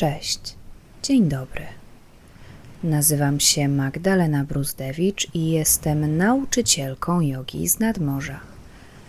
Cześć, dzień dobry. Nazywam się Magdalena Bruzdewicz i jestem nauczycielką jogi z nadmorza.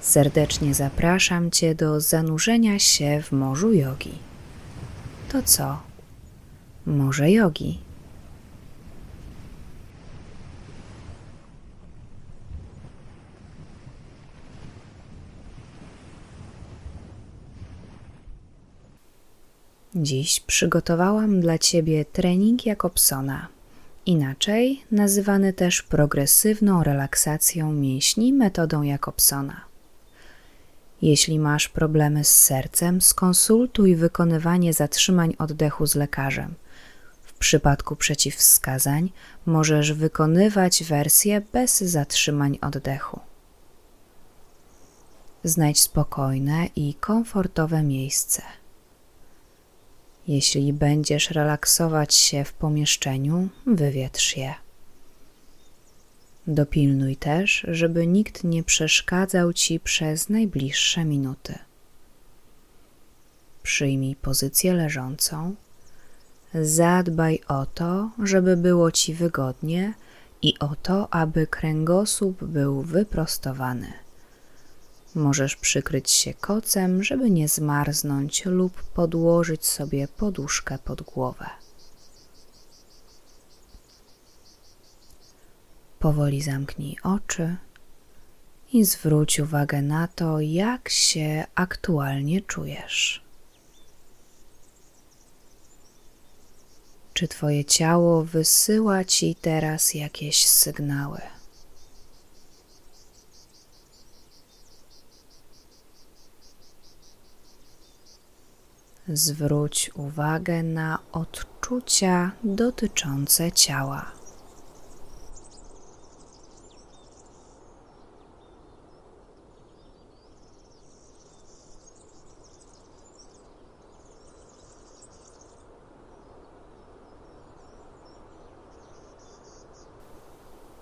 Serdecznie zapraszam Cię do zanurzenia się w morzu jogi. To co? Morze jogi. Dziś przygotowałam dla Ciebie trening Jakobsona, inaczej nazywany też progresywną relaksacją mięśni metodą Jakobsona. Jeśli masz problemy z sercem, skonsultuj wykonywanie zatrzymań oddechu z lekarzem. W przypadku przeciwwskazań możesz wykonywać wersję bez zatrzymań oddechu. Znajdź spokojne i komfortowe miejsce. Jeśli będziesz relaksować się w pomieszczeniu, wywietrz je. Dopilnuj też, żeby nikt nie przeszkadzał ci przez najbliższe minuty. Przyjmij pozycję leżącą. Zadbaj o to, żeby było ci wygodnie i o to, aby kręgosłup był wyprostowany. Możesz przykryć się kocem, żeby nie zmarznąć, lub podłożyć sobie poduszkę pod głowę. Powoli zamknij oczy i zwróć uwagę na to, jak się aktualnie czujesz. Czy Twoje ciało wysyła Ci teraz jakieś sygnały? Zwróć uwagę na odczucia dotyczące ciała.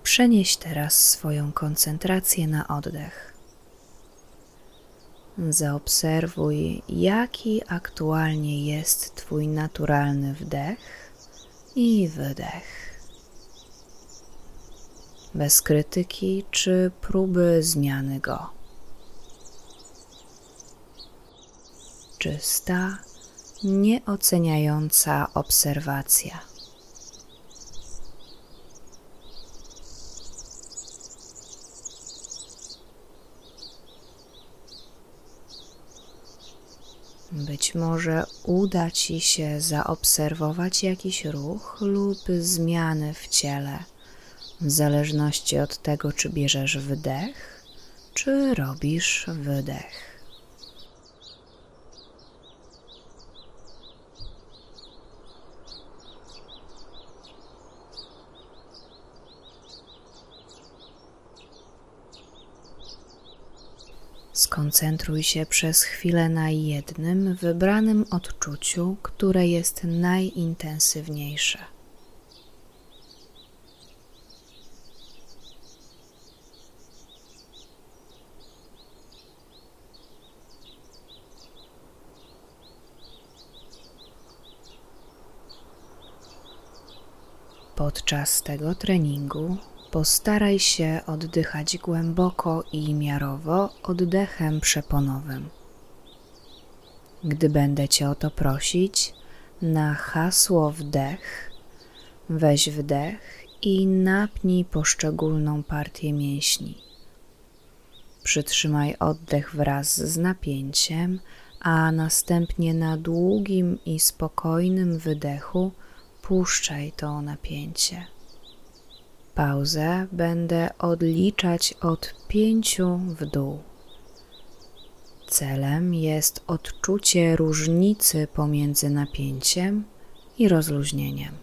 Przenieś teraz swoją koncentrację na oddech. Zaobserwuj, jaki aktualnie jest Twój naturalny wdech i wydech. Bez krytyki czy próby zmiany go. Czysta, nieoceniająca obserwacja. Być może uda Ci się zaobserwować jakiś ruch lub zmiany w ciele, w zależności od tego, czy bierzesz wdech, czy robisz wydech. Skoncentruj się przez chwilę na jednym wybranym odczuciu, które jest najintensywniejsze. Podczas tego treningu Postaraj się oddychać głęboko i miarowo oddechem przeponowym. Gdy będę Cię o to prosić, na hasło wdech weź wdech i napnij poszczególną partię mięśni. Przytrzymaj oddech wraz z napięciem, a następnie na długim i spokojnym wydechu puszczaj to napięcie. Pauzę będę odliczać od pięciu w dół. Celem jest odczucie różnicy pomiędzy napięciem i rozluźnieniem.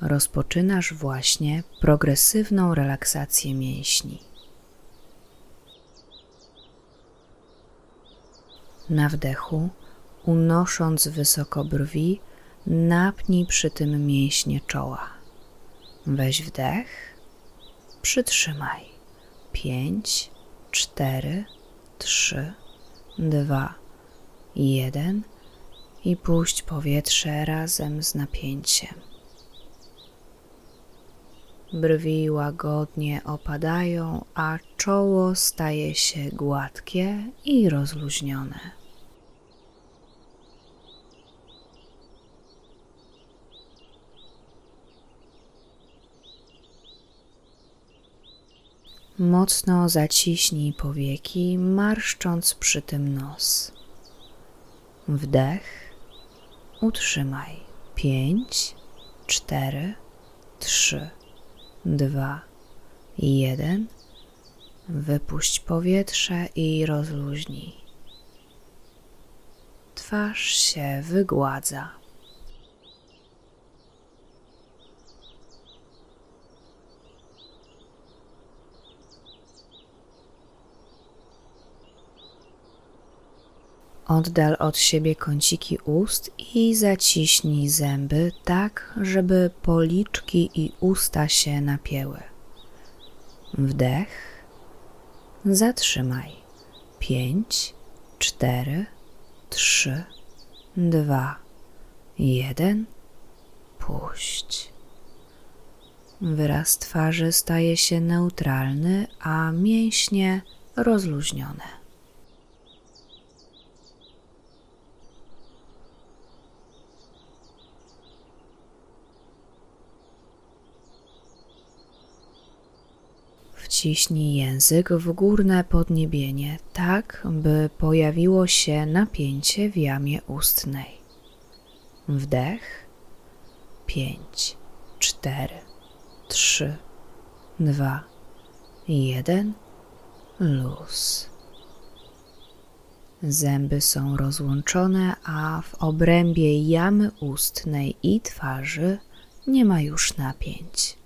Rozpoczynasz właśnie progresywną relaksację mięśni. Na wdechu, unosząc wysoko brwi, Napnij przy tym mięśnie czoła. Weź wdech, przytrzymaj. Pięć, cztery, trzy, dwa, jeden i puść powietrze razem z napięciem. Brwi łagodnie opadają, a czoło staje się gładkie i rozluźnione. Mocno zaciśnij powieki, marszcząc przy tym nos. Wdech. Utrzymaj. Pięć, cztery, trzy, dwa, jeden. Wypuść powietrze i rozluźnij. Twarz się wygładza. Oddal od siebie kąciki ust i zaciśnij zęby tak, żeby policzki i usta się napięły. Wdech. Zatrzymaj. Pięć, cztery, trzy, dwa, jeden. Puść. Wyraz twarzy staje się neutralny, a mięśnie rozluźnione. Wciśnij język w górne podniebienie, tak by pojawiło się napięcie w jamie ustnej. Wdech. Pięć, cztery, trzy, dwa, jeden. Luz. Zęby są rozłączone, a w obrębie jamy ustnej i twarzy nie ma już napięć.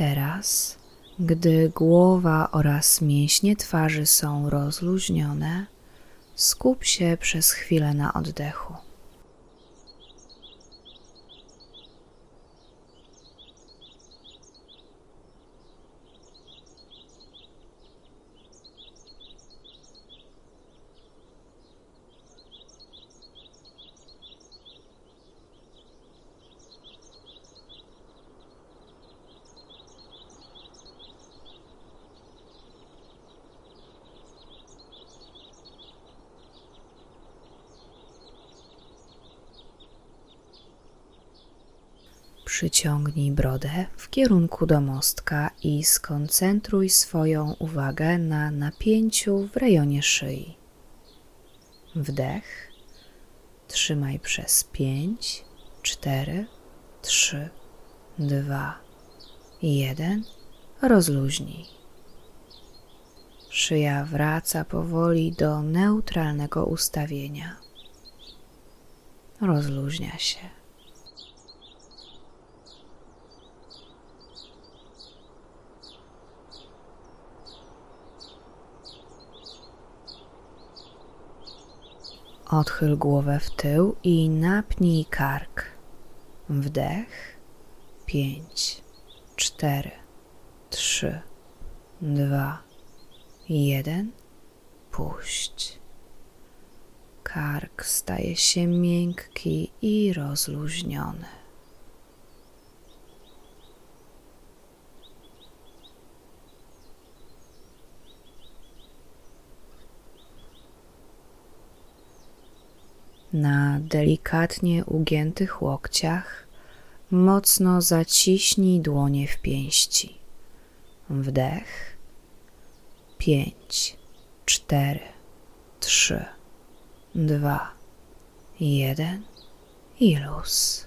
Teraz, gdy głowa oraz mięśnie twarzy są rozluźnione, skup się przez chwilę na oddechu. Przyciągnij brodę w kierunku do mostka i skoncentruj swoją uwagę na napięciu w rejonie szyi. Wdech. Trzymaj przez pięć, cztery, trzy, dwa, jeden. Rozluźnij. Szyja wraca powoli do neutralnego ustawienia. Rozluźnia się. Odchyl głowę w tył i napnij kark. Wdech. Pięć, cztery, trzy, dwa, jeden. Puść. Kark staje się miękki i rozluźniony. Na delikatnie ugiętych łokciach mocno zaciśnij dłonie w pięści. Wdech. Pięć, cztery, trzy, dwa, jeden i luz.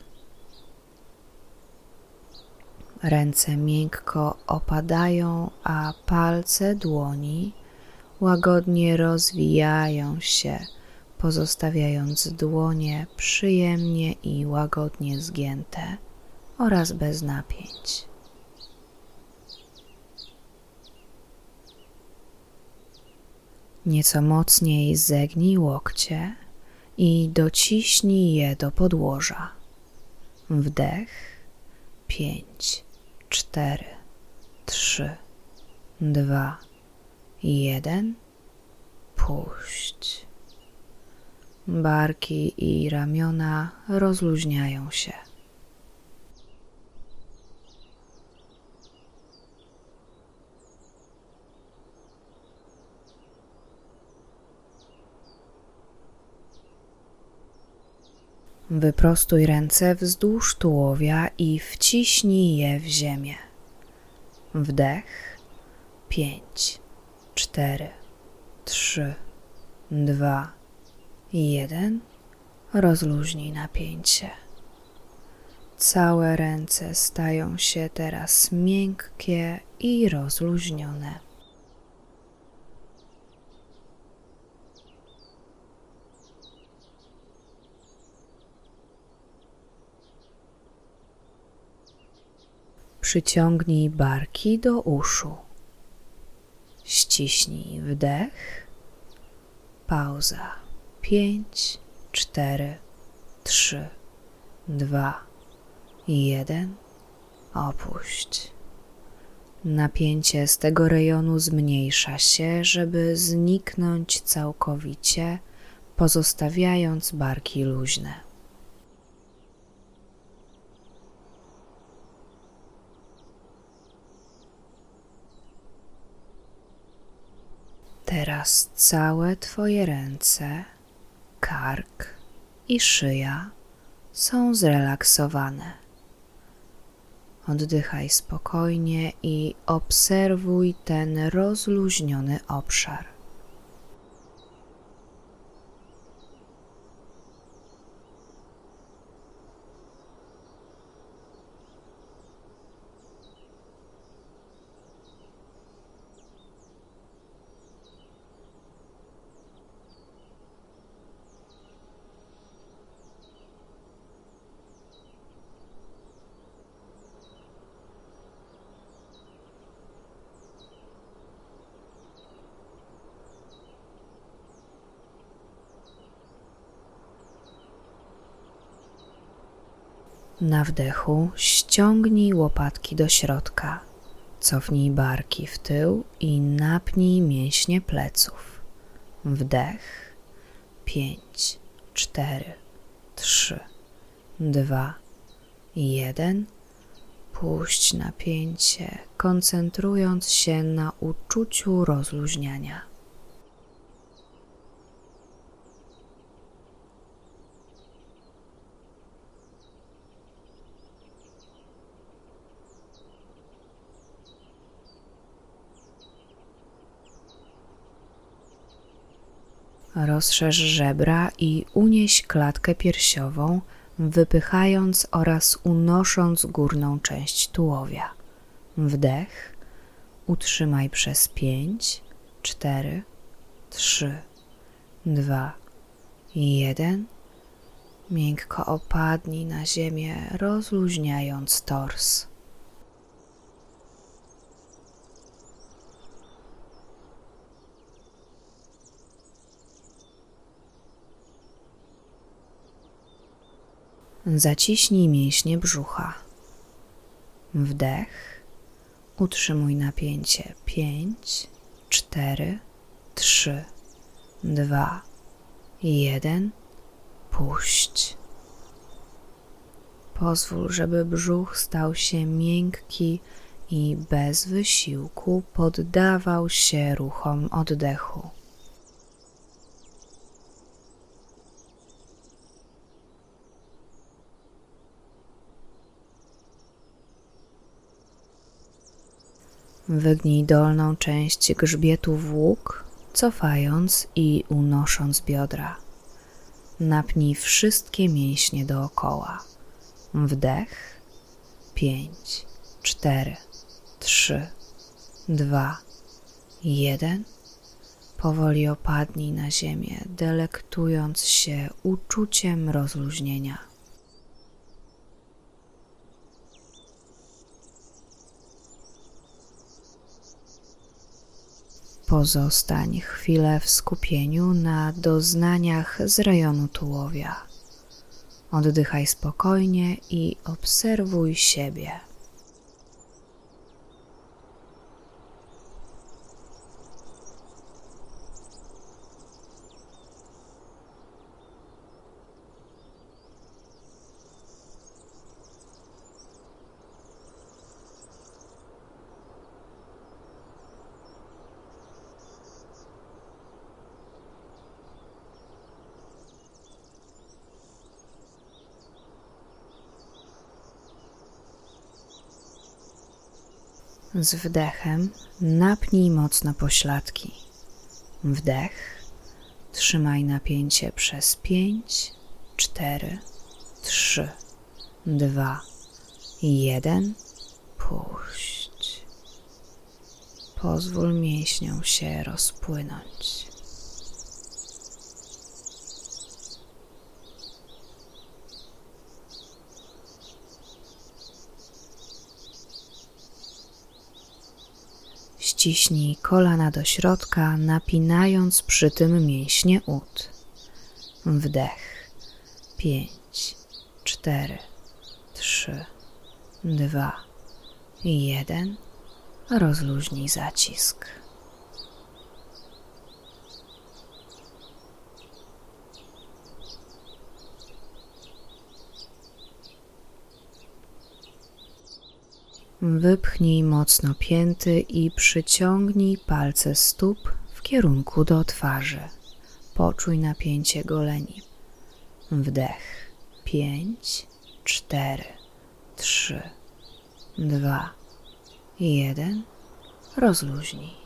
Ręce miękko opadają, a palce dłoni łagodnie rozwijają się pozostawiając dłonie przyjemnie i łagodnie zgięte oraz bez napięć. Nieco mocniej zegnij łokcie i dociśnij je do podłoża. Wdech, pięć, cztery, trzy, dwa, jeden. Puść. Barki i ramiona rozluźniają się. Wyprostuj ręce wzdłuż tułowia i wciśnij je w ziemię. Wdech. Pięć, cztery, trzy, dwa, jeden. Rozluźnij napięcie. Całe ręce stają się teraz miękkie i rozluźnione. Przyciągnij barki do uszu. Ściśnij wdech. Pauza. Pięć, cztery, trzy, dwa, jeden. Opuść. Napięcie z tego rejonu zmniejsza się, żeby zniknąć całkowicie, pozostawiając barki luźne. Teraz całe Twoje ręce, kark i szyja są zrelaksowane. Oddychaj spokojnie i obserwuj ten rozluźniony obszar. Na wdechu ściągnij łopatki do środka, cofnij barki w tył i napnij mięśnie pleców. Wdech. Pięć, cztery, trzy, dwa, jeden. Puść napięcie, koncentrując się na uczuciu rozluźniania. Rozszerz żebra i unieś klatkę piersiową, wypychając oraz unosząc górną część tułowia. Wdech. Utrzymaj przez pięć, cztery, trzy, dwa, jeden. Miękko opadnij na ziemię, rozluźniając tors. Zaciśnij mięśnie brzucha. Wdech. Utrzymuj napięcie. Pięć, cztery, trzy, dwa, jeden. Puść. Pozwól, żeby brzuch stał się miękki i bez wysiłku poddawał się ruchom oddechu. Wygnij dolną część grzbietu w łuk, cofając i unosząc biodra. Napnij wszystkie mięśnie dookoła. Wdech. Pięć, cztery, trzy, dwa, jeden. Powoli opadnij na ziemię, delektując się uczuciem rozluźnienia. Pozostań chwilę w skupieniu na doznaniach z rejonu tułowia. Oddychaj spokojnie i obserwuj siebie. Z wdechem napnij mocno pośladki. Wdech. Trzymaj napięcie przez pięć, cztery, trzy, dwa, jeden. Puść. Pozwól mięśniom się rozpłynąć. Ściśnij kolana do środka, napinając przy tym mięśnie ud. Wdech. Pięć, cztery, trzy, dwa, jeden. Rozluźnij zacisk. Wypchnij mocno pięty i przyciągnij palce stóp w kierunku do twarzy. Poczuj napięcie goleni. Wdech. Pięć, cztery, trzy, dwa, jeden. Rozluźnij.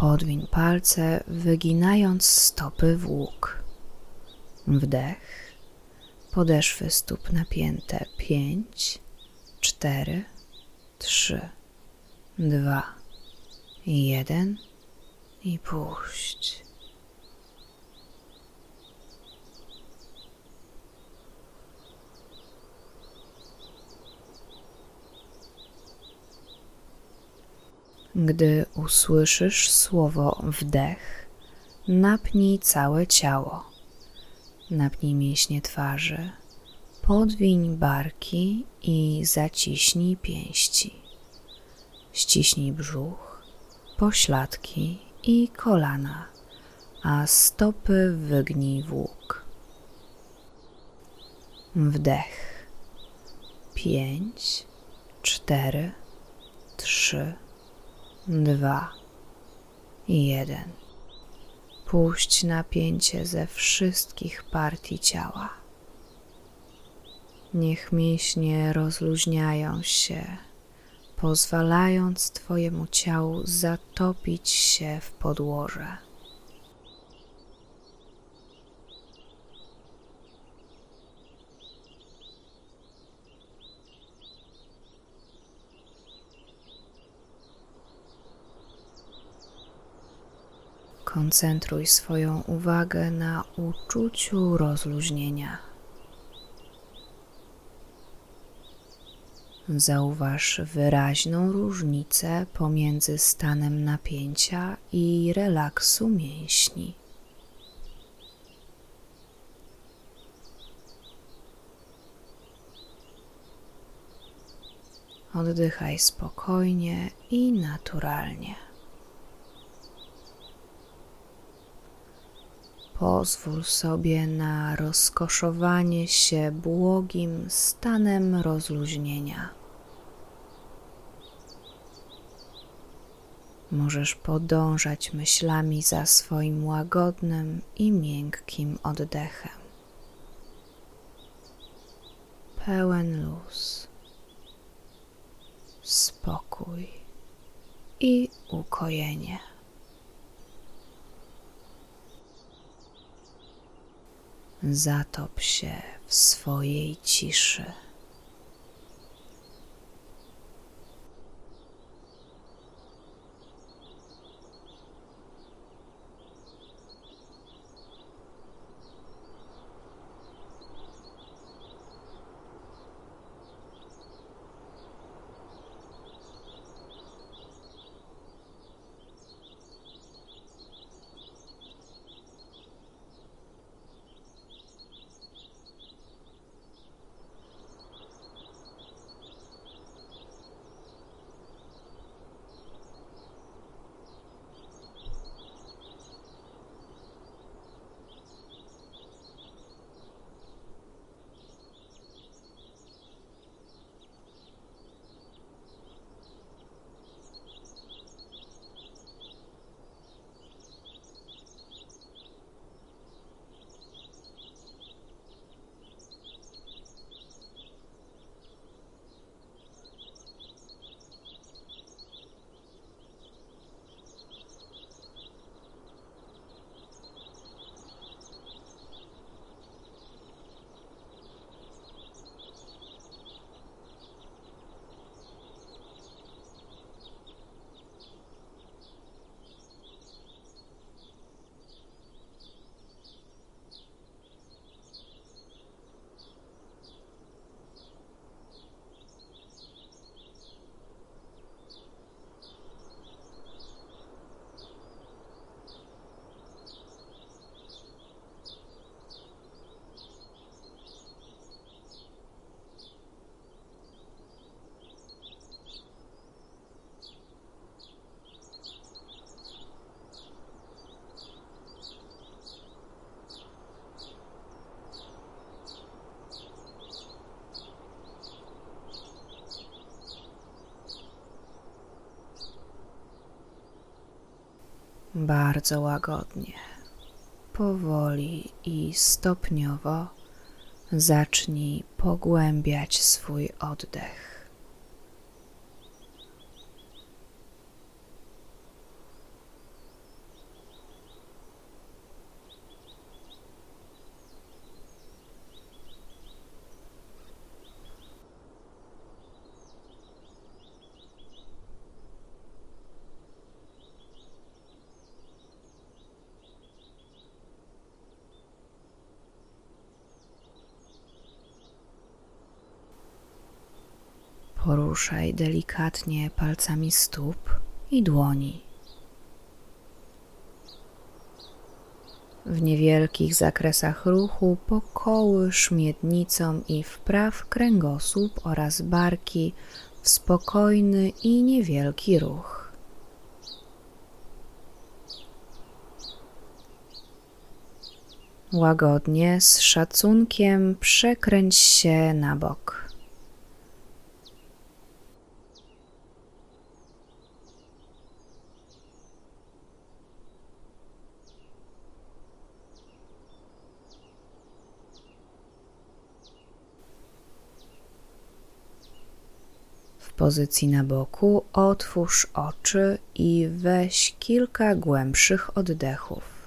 Podwiń palce, wyginając stopy w łuk. Wdech. Podeszwy stóp napięte. Pięć, cztery, trzy, dwa, jeden i puść. Gdy usłyszysz słowo wdech, napnij całe ciało. Napnij mięśnie twarzy, podwiń barki i zaciśnij pięści. Ściśnij brzuch, pośladki i kolana, a stopy wygnij w łuk. Wdech. Pięć, cztery, trzy, dwa, jeden. Puść napięcie ze wszystkich partii ciała. Niech mięśnie rozluźniają się, pozwalając Twojemu ciału zatopić się w podłoże. Koncentruj swoją uwagę na uczuciu rozluźnienia. Zauważ wyraźną różnicę pomiędzy stanem napięcia i relaksu mięśni. Oddychaj spokojnie i naturalnie. Pozwól sobie na rozkoszowanie się błogim stanem rozluźnienia. Możesz podążać myślami za swoim łagodnym i miękkim oddechem. Pełen luz, spokój i ukojenie. Zatop się w swojej ciszy. Bardzo łagodnie, powoli i stopniowo zacznij pogłębiać swój oddech. Poruszaj delikatnie palcami stóp i dłoni. W niewielkich zakresach ruchu pokołysz miednicą i wpraw kręgosłup oraz barki w spokojny i niewielki ruch. Łagodnie, z szacunkiem przekręć się na bok. W pozycji na boku otwórz oczy i weź kilka głębszych oddechów.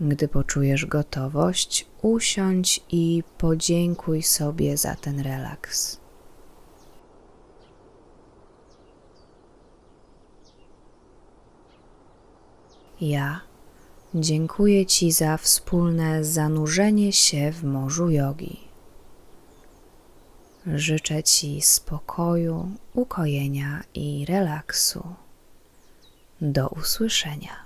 Gdy poczujesz gotowość, usiądź i podziękuj sobie za ten relaks. Ja dziękuję Ci za wspólne zanurzenie się w morzu jogi. Życzę Ci spokoju, ukojenia i relaksu. Do usłyszenia.